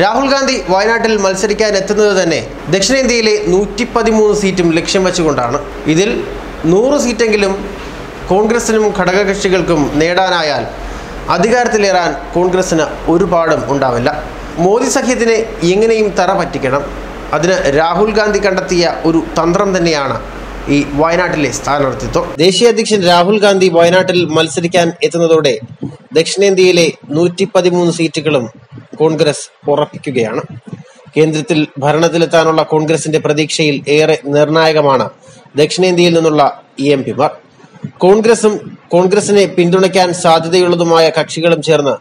രാഹുൽ ഗാന്ധി വയനാട്ടിൽ മത്സരിക്കാൻ എത്തുന്നത് തന്നെ ദക്ഷിണേന്ത്യയിലെ നൂറ്റി പതിമൂന്ന് സീറ്റും ലക്ഷ്യം വെച്ചുകൊണ്ടാണ്. ഇതിൽ നൂറ് സീറ്റെങ്കിലും കോൺഗ്രസിനും ഘടകകക്ഷികൾക്കും നേടാനായാൽ അധികാരത്തിലേറാൻ കോൺഗ്രസിന് ഒരുപാടും ഉണ്ടാവില്ല. മോദി സഖ്യത്തിനെ എങ്ങനെയും തറ പറ്റിക്കണം. അതിന് രാഹുൽ ഗാന്ധി കണ്ടെത്തിയ ഒരു തന്ത്രം തന്നെയാണ് ഈ വയനാട്ടിലെ സ്ഥാനാർത്ഥിത്വം. ദേശീയ അധ്യക്ഷൻ രാഹുൽ ഗാന്ധി വയനാട്ടിൽ മത്സരിക്കാൻ എത്തുന്നതോടെ ദക്ഷിണേന്ത്യയിലെ നൂറ്റി സീറ്റുകളും കോൺഗ്രസ് ഉറപ്പിക്കുകയാണ്. കേന്ദ്രത്തിൽ ഭരണത്തിലെത്താനുള്ള കോൺഗ്രസിന്റെ പ്രതീക്ഷയിൽ ഏറെ നിർണായകമാണ് ദക്ഷിണേന്ത്യയിൽ നിന്നുള്ള ഇ എം പിമാർ. കോൺഗ്രസും കോൺഗ്രസിനെ പിന്തുണയ്ക്കാൻ സാധ്യതയുള്ളതുമായ കക്ഷികളും ചേർന്ന്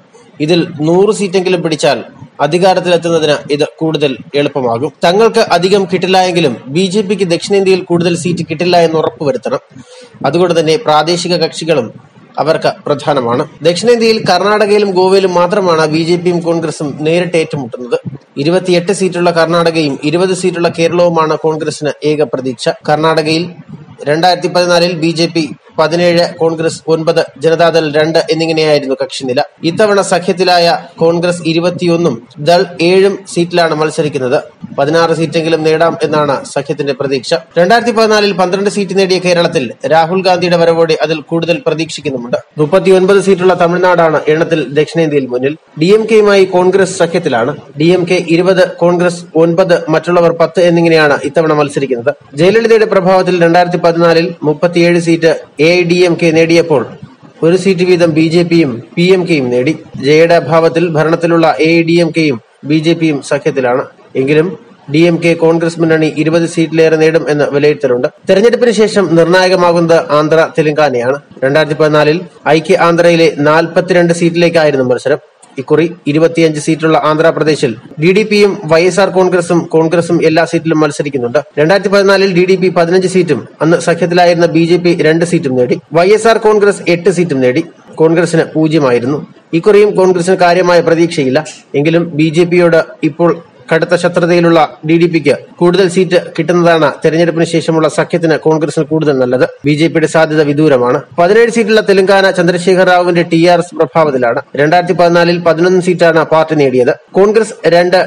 ഇതിൽ നൂറ് സീറ്റെങ്കിലും പിടിച്ചാൽ അധികാരത്തിലെത്തുന്നതിന് ഇത് കൂടുതൽ എളുപ്പമാകും. തങ്ങൾക്ക് അധികം കിട്ടില്ല എങ്കിലും ബി ജെ പിക്ക് ദക്ഷിണേന്ത്യയിൽ കൂടുതൽ സീറ്റ് കിട്ടില്ല എന്ന് ഉറപ്പുവരുത്തണം. അതുകൊണ്ട് തന്നെ പ്രാദേശിക കക്ഷികളും അവർക്ക് പ്രധാനമാണ്. ദക്ഷിണേന്ത്യയിൽ കർണാടകയിലും ഗോവയിലും മാത്രമാണ് ബി ജെ പിയും കോൺഗ്രസും നേരിട്ട് ഏറ്റുമുട്ടുന്നത്. ഇരുപത്തിയെട്ട് സീറ്റുള്ള കർണാടകയും ഇരുപത് സീറ്റുള്ള കേരളവുമാണ് കോൺഗ്രസിന് ഏക പ്രതീക്ഷ. കർണാടകയിൽ രണ്ടായിരത്തി പതിനാലിൽ ബി ജെ പി പതിനേഴ് കോൺഗ്രസ് ഒൻപത് ജനതാദൾ രണ്ട് എന്നിങ്ങനെയായിരുന്നു കക്ഷിനില. ഇത്തവണ സഖ്യത്തിലായ കോൺഗ്രസ് ഇരുപത്തിയൊന്നും ദൾ ഏഴും സീറ്റിലാണ് മത്സരിക്കുന്നത്. പതിനാറ് സീറ്റെങ്കിലും നേടാം എന്നാണ് സഖ്യത്തിന്റെ പ്രതീക്ഷ. രണ്ടായിരത്തി പതിനാലിൽ പന്ത്രണ്ട് സീറ്റ് നേടിയ കേരളത്തിൽ രാഹുൽ ഗാന്ധിയുടെ വരവോടെ അതിൽ കൂടുതൽ പ്രതീക്ഷിക്കുന്നുമുണ്ട്. മുപ്പത്തിയൊൻപത് സീറ്റുള്ള തമിഴ്നാടാണ് എണ്ണത്തിൽ ദക്ഷിണേന്ത്യയിൽ മുന്നിൽ. ഡി എം കെയുമായി കോൺഗ്രസ് സഖ്യത്തിലാണ്. ഡി എം കെ ഇരുപത് കോൺഗ്രസ് ഒൻപത് മറ്റുള്ളവർ പത്ത് എന്നിങ്ങനെയാണ് ഇത്തവണ മത്സരിക്കുന്നത്. ജയലളിതയുടെ പ്രഭാവത്തിൽ രണ്ടായിരത്തി പതിനാലിൽ മുപ്പത്തിയേഴ് seat A D M K നേടിയപ്പോൾ ഒരു സീറ്റ് വീതം ബി ജെ പിയും പി എം കെയും നേടി. ജയയുടെ അഭാവത്തിൽ ഭരണത്തിലുള്ള എ ഡി എം കെയും ബി ജെ പിയും സഖ്യത്തിലാണ്. എങ്കിലും ഡി എം കെ കോൺഗ്രസ് മുന്നണി ഇരുപത് സീറ്റിലേറെ നേടും എന്ന് വിലയിരുത്തലുണ്ട്. തെരഞ്ഞെടുപ്പിന് ശേഷം നിർണായകമാകുന്നത് ആന്ധ്ര തെലങ്കാനയാണ്. രണ്ടായിരത്തി പതിനാലിൽ ഐക്യ ആന്ധ്രയിലെ നാൽപ്പത്തിരണ്ട് സീറ്റിലേക്കായിരുന്നു മത്സരം. ഇക്കുറി ഇരുപത്തിയഞ്ച് സീറ്റുള്ള ആന്ധ്രാപ്രദേശിൽ ഡി ഡി പിയും വൈ എസ് ആർ കോൺഗ്രസും കോൺഗ്രസും എല്ലാ സീറ്റിലും മത്സരിക്കുന്നുണ്ട്. രണ്ടായിരത്തി പതിനാലിൽ ഡി ഡി പി പതിനഞ്ച് സീറ്റും അന്ന് സഖ്യത്തിലായിരുന്ന ബി ജെ പി രണ്ട് സീറ്റും നേടി. വൈ എസ് ആർ കോൺഗ്രസ് എട്ട് സീറ്റും നേടി. കോൺഗ്രസിന് പൂജ്യമായിരുന്നു. ഇക്കുറിയും കോൺഗ്രസിന് കാര്യമായ പ്രതീക്ഷയില്ല. എങ്കിലും ബി ജെ പിയോട് ഇപ്പോൾ കടുത്ത ശത്രുതയിലുള്ള ഡി ഡി പിക്ക് കൂടുതൽ സീറ്റ് കിട്ടുന്നതാണ് തെരഞ്ഞെടുപ്പിന് ശേഷമുള്ള സഖ്യത്തിന് കോൺഗ്രസിന് കൂടുതൽ നല്ലത്. ബി ജെ പിയുടെ സാധ്യത വിദൂരമാണ്. പതിനേഴ് സീറ്റുള്ള തെലങ്കാന ചന്ദ്രശേഖർ റാവുവിന്റെ ടി ആർ എസ് പ്രഭാവത്തിലാണ്. രണ്ടായിരത്തി പതിനാലിൽ പതിനൊന്ന് സീറ്റാണ് പാർട്ടി നേടിയത്. കോൺഗ്രസ് രണ്ട്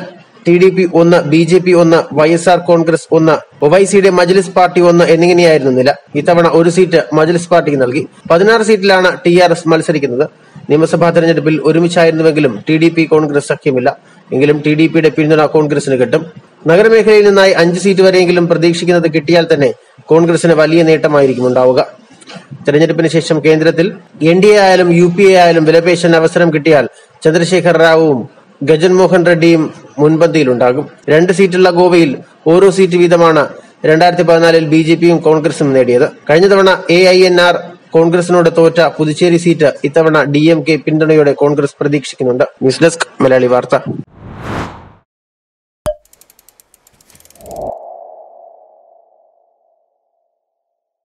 ടി ഡി പി ഒന്ന് ബി ജെ പി ഒന്ന് വൈ എസ് ആർ കോൺഗ്രസ് ഒന്ന് ഒവൈസിയുടെ മജ്ലിസ് പാർട്ടി ഒന്ന് എന്നിങ്ങനെയായിരുന്നു നില. ഇത്തവണ ഒരു സീറ്റ് മജ്ലിസ് പാർട്ടിക്ക് നൽകി. പതിനാറ് സീറ്റിലാണ് ടി ആർ എസ് മത്സരിക്കുന്നത്. നിയമസഭാ തെരഞ്ഞെടുപ്പിൽ ഒരുമിച്ചായിരുന്നുവെങ്കിലും ടി ഡി പി കോൺഗ്രസ് സഖ്യമില്ല. എങ്കിലും ടി ഡി പിയുടെ പിന്തുണ കോൺഗ്രസിന് കിട്ടും. നഗരമേഖലയിൽ നിന്നായി അഞ്ച് സീറ്റ് വരെയെങ്കിലും പ്രതീക്ഷിക്കുന്നത് കിട്ടിയാൽ തന്നെ കോൺഗ്രസിന് വലിയ നേട്ടമായിരിക്കും ഉണ്ടാവുക. തെരഞ്ഞെടുപ്പിന് ശേഷം കേന്ദ്രത്തിൽ എൻ ഡി എ ആയാലും യു പി എ ആയാലും വിലപേശാൻ അവസരം കിട്ടിയാൽ ചന്ദ്രശേഖർ റാവുവും ഗജൻമോഹൻ റെഡ്ഡിയും മുൻപന്തിയിലുണ്ടാകും. രണ്ട് സീറ്റുള്ള ഗോവയിൽ ഓരോ സീറ്റ് വീതമാണ് രണ്ടായിരത്തി പതിനാലിൽ ബി ജെ പിയും കോൺഗ്രസും നേടിയത്. കഴിഞ്ഞ തവണ എ ഐ എൻ ആർ കോൺഗ്രസിനോട് തോറ്റ പുതുച്ചേരി സീറ്റ് ഇത്തവണ ഡി എം കെ പിന്തുണയോടെ കോൺഗ്രസ് പ്രതീക്ഷിക്കുന്നുണ്ട്. ന്യൂസ് ഡെസ്ക് മലയാളി വാർത്ത.